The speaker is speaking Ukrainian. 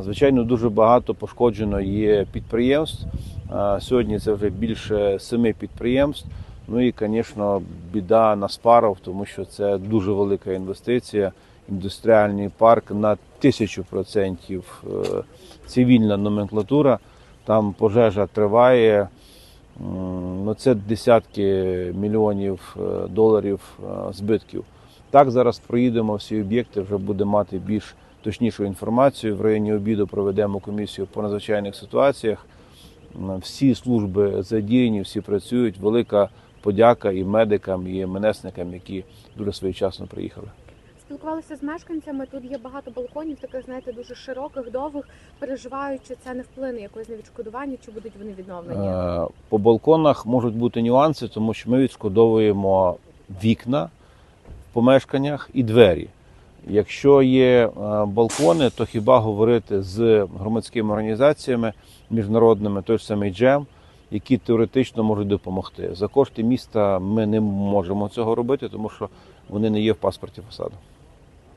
Звичайно, дуже багато пошкоджено є підприємств. Сьогодні це вже більше семи підприємств. Ну і, звісно, біда на Спаров, тому що це дуже велика інвестиція. Індустріальний парк на тисячу процентів е, цивільна номенклатура. Там пожежа триває. Ну, це десятки мільйонів е, доларів е, збитків. Так, зараз проїдемо всі об'єкти, вже будемо мати більш точнішу інформацію. В районі обіду проведемо комісію по надзвичайних ситуаціях. Всі служби задіяні, всі працюють. Велика подяка і медикам, і МНСникам, які дуже своєчасно приїхали. Спілкувалися з мешканцями. Тут є багато балконів, таких знаєте, дуже широких, довгих. Переживають, чи це не вплине якось на відшкодування, чи будуть вони відновлені. Е, По балконах можуть бути нюанси, тому що ми відшкодовуємо вікна в помешканнях і двері. Якщо є е, балкони, то хіба говорити з громадськими організаціями міжнародними, той самий джем, які теоретично можуть допомогти. За кошти міста ми не можемо цього робити, тому що вони не є в паспорті фасаду.